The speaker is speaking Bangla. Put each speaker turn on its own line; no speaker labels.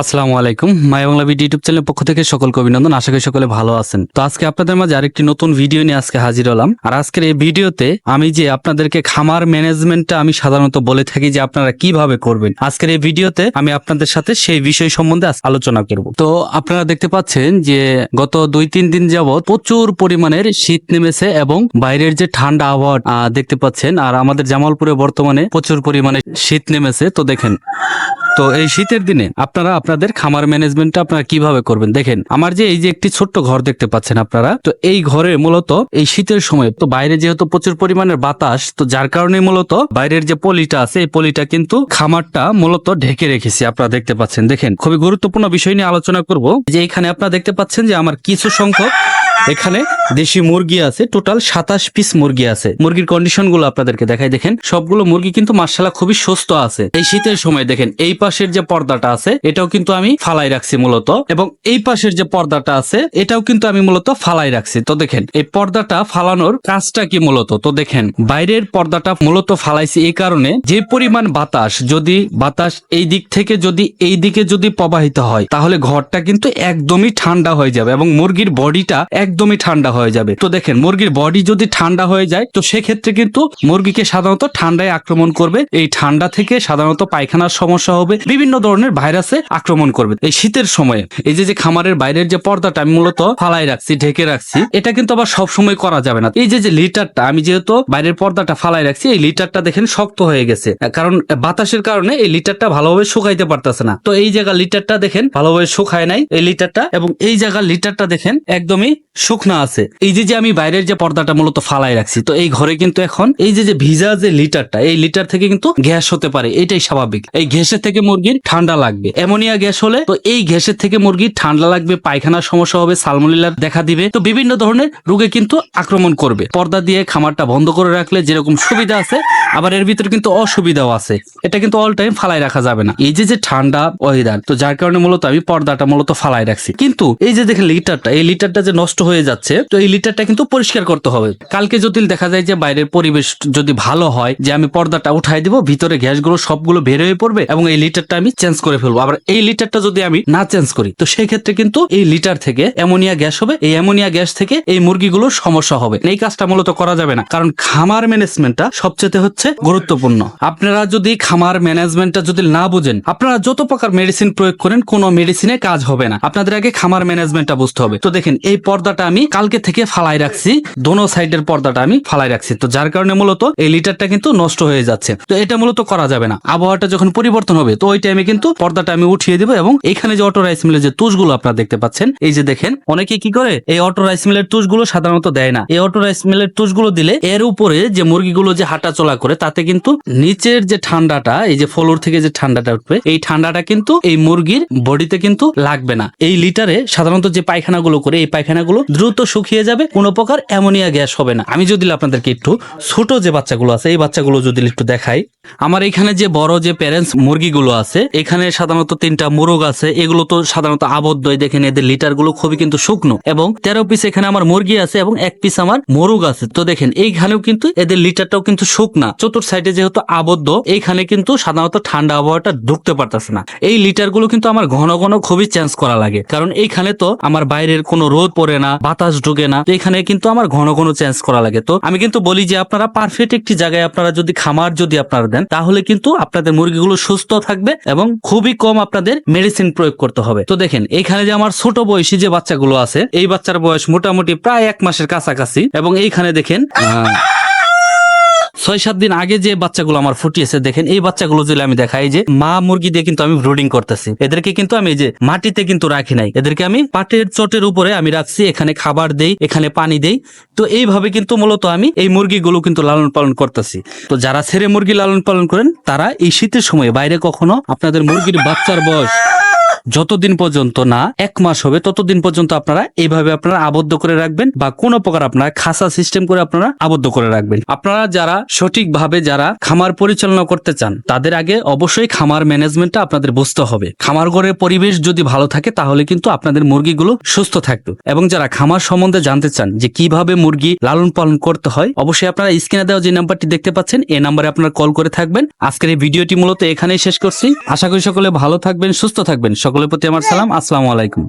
আসসালামু আলাইকুম। মাই বাংলা ভিডিও ইউটিউব চ্যানেলের পক্ষ থেকে সকলকে অভিনন্দন। আশা করি সকলে ভালো আছেন। তো আজকে আপনাদের মাঝে আরেকটি নতুন ভিডিও নিয়ে আজকে হাজির হলাম। আর আজকের এই ভিডিওতে আমি যে আপনাদেরকে খামার ম্যানেজমেন্টটা আমি সাধারণত বলে থাকি যে আপনারা কীভাবে করবেন, আজকের এই ভিডিওতে আমি আপনাদের সাথে সেই বিষয় সম্বন্ধে আলোচনা করব। তো আপনারা দেখতে পাচ্ছেন যে গত দুই তিন দিন যাবৎ প্রচুর পরিমাণের শীত নেমেছে এবং বাইরের যে ঠান্ডা আবহাওয়া দেখতে পাচ্ছেন। আর আমাদের জামালপুরে বর্তমানে প্রচুর পরিমাণে শীত নেমেছে। তো দেখেন তো এই শীতের দিনে আপনারা, আপনাদের খামার ম্যানেজমেন্টটা আপনারা কীভাবে করবেন? দেখেন, আমার যে, এই যে একটি ছোট্ট ঘর দেখতে পাচ্ছেন আপনারা, তো এই ঘরে মূলত এই শীতের সময়, তো বাইরে যেহেতু প্রচুর পরিমাণের বাতাস, তো যার কারণে মূলত বাইরের যে পলিটা আছে, এই পলিটা কিন্তু খামারটা মূলত ঢেকে রেখেছি, আপনারা দেখতে পাচ্ছেন। দেখেন, খুবই গুরুত্বপূর্ণ বিষয় নিয়ে আলোচনা করব। যে এখানে আপনারা দেখতে পাচ্ছেন যে, আমার কিছু সংখ্যক এখানে দেশি মুরগি আছে টোটাল সাতাশ পিস মুরগি আছে। মুরগির কন্ডিশনগুলো আপনাদেরকে দেখাই, দেখেন। সবগুলো মুরগি কিন্তু মার্শাল্লাহ খুবই সুস্থ আছে। এই শীতের সময় দেখেন, এই পাশের যে পর্দাটা আছে, এটাও কিন্তু আমি ফালাই রাখছি মূলত। এবং এই পাশের যে পর্দাটা আছে, এটাও কিন্তু আমি মূলত ফালাই রাখছি। তো দেখেন, এই পর্দাটা ফালানোর কাজটা কি মূলত? তো দেখেন, বাইরের পর্দাটা মূলত ফালাইছি এই কারণে যে পরিমাণ বাতাস, যদি বাতাস এই দিক থেকে যদি এই দিকে যদি প্রবাহিত হয়, তাহলে ঘরটা কিন্তু একদমই ঠান্ডা হয়ে যাবে এবং মুরগির বডিটা একদমই ঠান্ডা হয়ে যাবে। তো দেখেন, মুরগির বডি যদি ঠান্ডা হয়ে যায়, তো সেক্ষেত্রে কিন্তু মুরগিকে সাধারণত ঠান্ডায় আক্রমণ করবে। এই ঠান্ডা থেকে সাধারণত পায়খানার সমস্যা হবে। বিভিন্ন ধরনের ভাইরাসে আক্রমণ করবে। এই শীতের সময়ে, এই যে যে খামারের বাইরের যে পর্দাটা আমি মূলত ফালাই রাখছি, ঢেকে রাখছি, এটা কিন্তু আবার সব সময় করা যাবে না। এই যে যে লিটারটা, আমি যেহেতু বাইরের পর্দাটা ফালাই রাখছি, এই লিটারটা দেখেন শক্ত হয়ে গেছে। কারণ বাতাসের কারণে এই লিটারটা ভালোভাবে শুকাইতে পারতেছে না। তো এই জায়গা লিটারটা দেখেন, ভালোভাবে শুকায় নাই এই লিটারটা, এবং এই জায়গা লিটারটা দেখেন, একদমই শুকনা আছে। এই যে যে আমি বাইরের যে পর্দাটা মূলত ফালাই রাখছি, তো এই ঘরে কিন্তু এখন এই যে যে ভিজা যে লিটারটা, এই লিটার থেকে কিন্তু গ্যাস হতে পারে, এটাই স্বাভাবিক। এই গ্যাসের থেকে মুরগির ঠান্ডা লাগবে। অ্যামোনিয়া গ্যাস হলে তো এই গ্যাসের থেকে মুরগির ঠান্ডা লাগবে, পায়খানার সমস্যা হবে সালমোনিলার দেখা দিবে। তো বিভিন্ন ধরনের রোগে কিন্তু আক্রমণ করবে। পর্দা দিয়ে খামারটা বন্ধ করে রাখলে যেরকম সুবিধা আছে, আবার এর ভিতরে কিন্তু অসুবিধাও আছে। এটা কিন্তু অল টাইম ফালাই রাখা যাবে না। এই যে যে ঠান্ডা ওয়েদার তো যার কারণে মূলত আমি পর্দাটা মূলত ফালাই রাখছি। কিন্তু এই যে দেখেন লিটারটা, এই লিটারটা যে নষ্ট হয়ে যাচ্ছে, তো এই লিটারটা কিন্তু পরিষ্কার করতে হবে। কালকে যদি দেখা যায় যে বাইরের পরিবেশ যদি ভালো হয়, যে আমি পর্দাটা উঠাই দিব, ভিতরে গ্যাসগুলো সবগুলো বের হয়ে পড়বে এবং এই লিটারটা আমি চেঞ্জ করে ফেলব। আবার এই লিটারটা যদি আমি না চেঞ্জ করি, তো সেই ক্ষেত্রে কিন্তু এই লিটার থেকে অ্যামোনিয়া গ্যাস হবে, এই অ্যামোনিয়া গ্যাস থেকে এই মুরগিগুলোর সমস্যা হবে। এই কাজটা মূলত করা যাবে না, কারণ খামার ম্যানেজমেন্টটা সবচেয়ে হচ্ছে গুরুত্বপূর্ণ। আপনারা যদি খামার ম্যানেজমেন্টটা যদি না বুঝেন, আপনারা যত প্রকার মেডিসিন প্রয়োগ করেন, কোনো মেডিসিনে কাজ হবে না। আপনাদের আগে খামার ম্যানেজমেন্টটা বুঝতে হবে। তো দেখেন, এই পর্দাটা আমি কালকে থেকে ফালাই রাখছি। দোনো সাইডের পর্দাটা আমি ফালাই রাখছি। তো যার কারণে মূলত এই লিটারটা কিন্তু নষ্ট হয়ে যাচ্ছে। তো এটা মূলত করা যাবে না। আবহাওয়াটা যখন পরিবর্তন হবে, তো ওই টাইমে কিন্তু পর্দাটা আমি উঠিয়ে দিব এবং এখানে যে অটো রাইস মিলের যে তুষগুলো আপনারা দেখতে পাচ্ছেন, এই যে দেখেন, অনেকে কি করে, এই অটো রাইস মিলের তুষগুলো সাধারণত দেয় না। এই অটো রাইস মিলের তুষগুলো দিলে এর উপরে যে মুরগিগুলো যে হাঁটা চলা করে, তাতে কিন্তু নিচের যে ঠান্ডাটা, এই যে ফলোর থেকে যে ঠান্ডাটা উঠবে, এই ঠান্ডাটা কিন্তু এই মুরগির বডিতে কিন্তু লাগবে না। এই লিটারে সাধারণত যে পায়খানাগুলো করে, এই পায়খানাগুলো দ্রুত শুকিয়ে যাবে, কোনো প্রকার অ্যামোনিয়া গ্যাস হবে না। আমি যদি আপনাদেরকে একটু ছোট যে বাচ্চাগুলো আছে, এই বাচ্চাগুলো যদি একটু দেখাই। আমার এখানে যে বড় যে প্যারেন্টস মুরগিগুলো আছে, এখানে সাধারণত তিনটা মোরগ আছে, এগুলো তো সাধারণত আবদ্ধ দেখেন এদের লিটারগুলো খুবই কিন্তু শুকনো। এবং তেরো পিস এখানে আমার মুরগি আছে এবং এক পিস আমার মোরগ আছে। তো দেখেন, এইখানেও কিন্তু এদের লিটারটাও কিন্তু শুকনা। চতুর্থ সাইডে যেহেতু আবদ্ধ, এইখানে কিন্তু সাধারণত ঠান্ডা আবহাওয়াটা ঢুকতে পারতেছে না। এই লিটারগুলো কিন্তু আমার ঘন ঘন খুবই চেঞ্জ করা লাগে। কারণ এইখানে তো আমার বাইরের কোনো রোদ পড়ে না বাতাস ঢুকে না। এখানে কিন্তু আমার ঘন ঘন চেঞ্জ করা লাগে। তো আমি কিন্তু বলি যে আপনারা পারফেক্ট একটি জায়গায় আপনারা যদি খামার যদি আপনারা দেন তাহলে কিন্তু আপনাদের মুরগিগুলো সুস্থ থাকবে এবং খুবই কম আপনাদের মেডিসিন প্রয়োগ করতে হবে। তো দেখেন এখানে যে আমার ছোট বয়সী যে বাচ্চাগুলো আছে এই বাচ্চার বয়স মোটামুটি প্রায় এক মাসের কাছাকাছি। এবং এইখানে দেখেন আহ, ছয় সাত দিন আগে যে বাচ্চাগুলো আমার ফুটিয়েছে, দেখেন, এই বাচ্চাগুলো যদি আমি দেখাই যে মা মুরগি দিয়ে কিন্তু আমি ব্রুডিং করতেছি। এদেরকে কিন্তু আমি যে মাটিতে কিন্তু রাখি নাই। এদেরকে আমি পাটের চটের উপরে আমি রাখছি, এখানে খাবার দেই, এখানে পানি দেই। তো এইভাবে কিন্তু মূলত আমি এই মুরগিগুলো কিন্তু লালন পালন করতেছি। তো যারা ছেড়ে মুরগি লালন পালন করেন, তারা এই শীতের সময়, বাইরে কখনো আপনাদের মুরগির বাচ্চার বয়স যতদিন পর্যন্ত না, এক মাস হবে, ততদিন পর্যন্ত আপনারা এইভাবে আপনারা আবদ্ধ করে রাখবেন বা কোনো প্রকার আপনারা খাসা সিস্টেম করে আপনারা আবদ্ধ করে রাখবেন। আপনারা যারা সঠিকভাবে যারা খামার পরিচালনা করতে চান, তাদের আগে অবশ্যই খামার ম্যানেজমেন্টটা আপনাদের বুঝতে হবে। খামার ঘরের পরিবেশ যদি ভালো থাকে, তাহলে কিন্তু আপনাদের মুরগিগুলো সুস্থ থাকবে। এবং যারা খামার সম্বন্ধে জানতে চান যে কীভাবে মুরগি লালন পালন করতে হয়, অবশ্যই আপনারা স্ক্রিনে দেওয়া যে নাম্বারটি দেখতে পাচ্ছেন এই নাম্বারে আপনারা কল করে থাকবেন। আজকের এই ভিডিওটি মূলত এখানেই শেষ করছি। আশা করি সকলে ভালো থাকবেন, সুস্থ থাকবেন। সকলের প্রতি আমার সালাম। আসসালামু আলাইকুম।